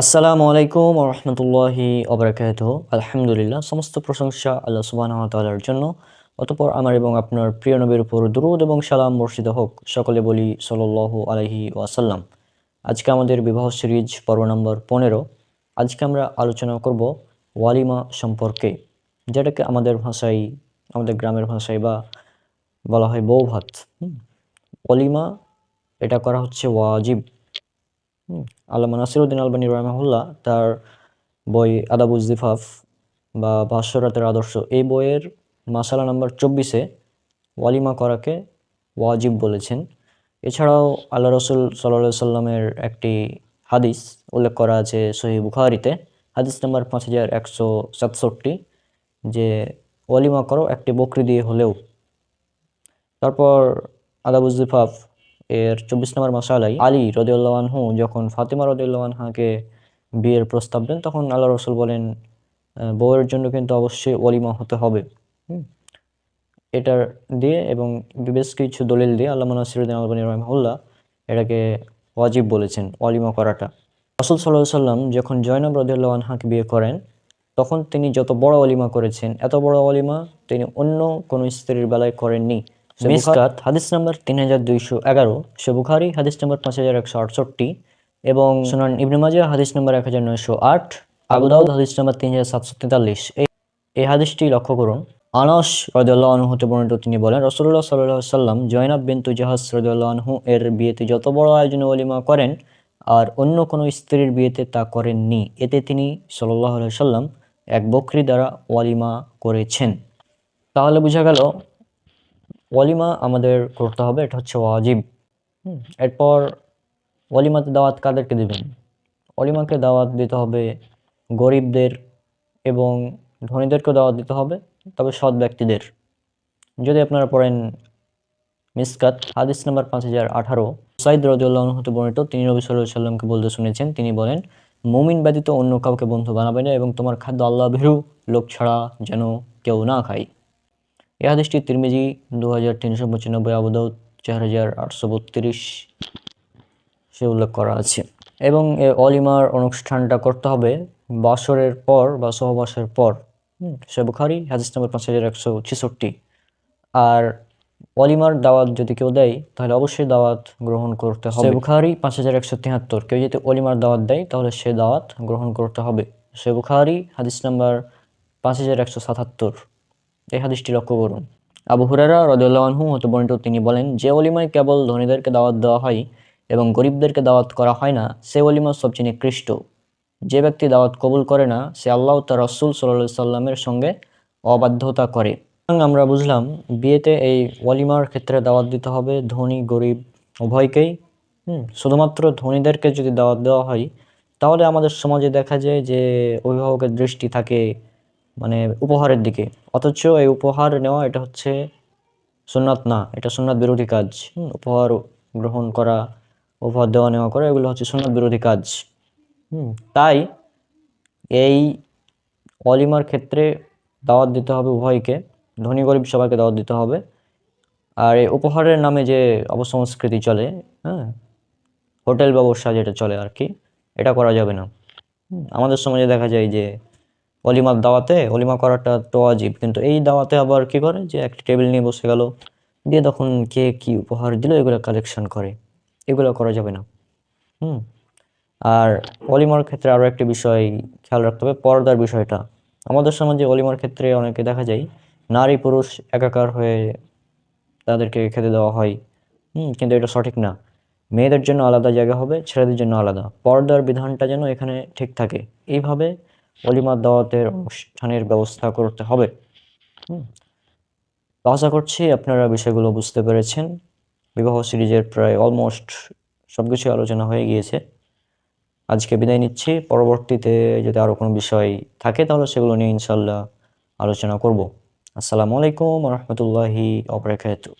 আসসালামু আলাইকুম রহমতুল্লাহি অবরাকাত আলহামদুলিল্লাহ, সমস্ত প্রশংসা আল্লাহ সুবাহ তালার জন্য। অতপর আমার এবং আপনার প্রিয় নবীর উপর দুরুদ এবং সালাম বর্ষিত হোক, সকলে বলি সল্লাহ আলহি ওয়াসাল্লাম। আজকে আমাদের বিবাহ সিরিজ পর্ব নম্বর পনেরো। আজকে আমরা আলোচনা করব ওয়ালিমা সম্পর্কে, যেটাকে আমাদের ভাষায়, আমাদের গ্রামের ভাষায় বা বলা হয় বৌভাত। ওয়ালিমা, এটা করা হচ্ছে ওয়াজিব। আল্লামা নাসিরুদ্দিন আলবানী রহমাহুল্লাহ, তার বই আদাবুজ জিফাফ বা ভাষ্যরাতের আদর্শ, এই বইয়ের মাসালা নাম্বার চব্বিশে ওয়ালিমা করাকে ওয়াজিব বলেছেন। এছাড়াও আল্লাহ রসুল সাল্লা সাল্লামের একটি হাদিস উল্লেখ করা আছে সহি বুখারিতে, হাদিস নাম্বার পাঁচ হাজার একশো সাতষট্টি, যে ওয়ালিমা করো একটি বকরি দিয়ে হলেও। তারপর আদাবুজিফাফ এর চব্বিশ নম্বর মশালাই আলী রদিউল্লাহানহু যখন ফাতেমা রদিউল্লাহানহাকে বিয়ের প্রস্তাব দেন, তখন আল্লাহ রসুল বলেন বউয়ের জন্য কিন্তু অবশ্যই ওয়ালিমা হতে হবে। এটার দিয়ে এবং বেশ কিছু দলিল দিয়ে আল্লাহ নাসিরুদ্দিন আলবানী রহমুল্লাহ এটাকে ওয়াজিব বলেছেন ওয়ালিমা করাটা। রসুল সাল্লাহ সাল্লাম যখন জয়নব রদিউল্লাহ আনহাকে বিয়ে করেন, তখন তিনি যত বড় অলিমা করেছেন, এত বড় অলিমা তিনি অন্য কোনো স্ত্রীর বেলায় করেননি। মিসকাত হাদিস নাম্বার তিন হাজার দুইশো এগারো। সে বুখারি হাদিস নাম্বার পাঁচ হাজার একশো আটষট্টি এবং সুনান ইবনে মাজা হাদিস নাম্বার এক হাজার নয়শো আট। আবু দাউদ হাদিস নাম্বার তিন হাজার সাতশো তেতাল্লিশ। এই এই হাদিসটি লক্ষ্য করুন। আনাস রদুল্লাহ আনহু হতে বর্ণিত তিনি বলেন রসুল্লাহ সাল্লাহ সাল্লাম জয়নাব বিন্তু জাহাজ রদুল্লাহ আনহু এর বিয়েতে যত বড় আয়োজনে অলিমা করেন আর অন্য কোনো স্ত্রীর বিয়েতে তা করেননি। এতে তিনি সাল্লাহ সাল্লাম এক বকরি দ্বারা ওয়ালিমা করেছেন। তাহলে বোঝা গেল ওয়ালিমা আমাদের করতে হবে, এটা হচ্ছে ওয়াজিব। এরপর ওয়ালিমাতে দাওয়াত কাদেরকে দেবেন? ওয়ালিমাকে দাওয়াত দিতে হবে গরিবদের এবং ধনীদেরকেও দাওয়াত দিতে হবে, তবে সৎ ব্যক্তিদের। যদি আপনারা পড়েন মিসকাত, হাদিস নাম্বার পাঁচ হাজার আঠারো, সাইদ রদিউল্লাহ হতে বর্ণিত, তিনি রবি সাল্লামকে বলতে শুনেছেন, তিনি বলেন, মুমিন ব্যতীত অন্য কাউকে বন্ধু বানাবে না এবং তোমার খাদ্য আল্লাহ ভীরু লোক ছাড়া যেন কেউ না খায়। এই হাদিসটি তিরমিজি দু হাজার তিনশো পঁচানব্বই চার হাজার আটশো সে উল্লেখ করা আছে। এবং এ অলিমার অনুষ্ঠানটা করতে হবে বাসরের পর, বা সহবাসের পর। সে বুখারি, হাদিস নম্বর পাঁচ হাজার একশো ছেষট্টি। আর অলিমার দাওয়াত যদি কেউ দেয়, তাহলে অবশ্যই দাওয়াত গ্রহণ করতে হবে। বুখারি পাঁচ হাজার একশো তিয়াত্তর কেউ যদি অলিমার দাওয়াত দেয়, তাহলে সে দাওয়াত গ্রহণ করতে হবে। সে বুখারি, হাদিস নাম্বার পাঁচ হাজার একশো সাতাত্তর। এই হাদিসটি লক্ষ্য করুন। আবু হুরারা রদুল্লাহু হতে বর্ণিত তিনি বলেন, যে অলিমায় কেবল ধনীদেরকে দাওয়াত দেওয়া হয় এবং গরিবদেরকে দাওয়াত করা হয় না, সে অলিমা সবচেয়ে নিকৃষ্ট। যে ব্যক্তি দাওয়াত কবুল করে না, সে আল্লাহ তার রসুল সাল্লাহ সাল্লামের সঙ্গে অবাধ্যতা করে। আমরা বুঝলাম, বিয়েতে এই ওয়ালিমার ক্ষেত্রে দাওয়াত দিতে হবে ধনী, গরিব, উভয়কেই। হুম, শুধুমাত্র ধনীদেরকে যদি দাওয়াত দেওয়া হয়, তাহলে আমাদের সমাজে দেখা যায় যে অভিভাবকের দৃষ্টি থাকে মানে উপহারের দিকে। অথচ এই উপহার নেওয়া এটা হচ্ছে সুন্নাত না, এটা সুন্নাত বিরোধী কাজ। উপহার গ্রহণ করা, উপহার দেওয়া নেওয়া করা, এগুলো হচ্ছে সুন্নাত বিরোধী কাজ। তাই এই অলিমার ক্ষেত্রে দাওয়াত দিতে হবে উভয়কে, ধনী গরিব সবাইকে দাওয়াত দিতে হবে। আর এই উপহারের নামে যে অপসংস্কৃতি চলে হ্যাঁ হোটেল ব্যবসা যেটা চলে আর কি, এটা করা যাবে না। আমাদের সমাজে দেখা যায় যে অলিমার দাওয়াতে, অলিমা করাটা তো অজীব। কিন্তু এই দাওয়াতে আবার কি করে? যে একটা টেবিল নিয়ে বসে গেল, দিয়ে তখন কে কি উপহার দিল, এগুলো কালেকশন করে। এগুলো করা যাবে না। হুম? আর অলিমার ক্ষেত্রে আরও একটি বিষয় খেয়াল রাখতে হবে, পর্দার বিষয়টা। আমাদের সমাজে অলিমার ক্ষেত্রে অনেকে দেখা যায়, নারী পুরুষ একাকার হয়ে তাদেরকে খেতে দেওয়া হয়। হুম? কিন্তু এটা সঠিক না। মেয়েদের জন্য আলাদা জায়গা হবে, ছেলেদের জন্য আলাদা। পর্দার বিধানটা যেন এখানে ঠিক থাকে। এইভাবে অলিমার দাওয়াতের অনুষ্ঠানের ব্যবস্থা করতে হবে। তো আশা করছি আপনারা বিষয়গুলো বুঝতে পেরেছেন। বিবাহ সিরিজের প্রায় অলমোস্ট সব কিছু আলোচনা হয়ে গিয়েছে। আজকে বিদায় নিচ্ছি। পরবর্তীতে যদি আরও কোনো বিষয় থাকে তাহলে সেগুলো নিয়ে ইনশাল্লাহ আলোচনা করব। আসসালামু আলাইকুম রহমতুল্লাহি অবরাকাতু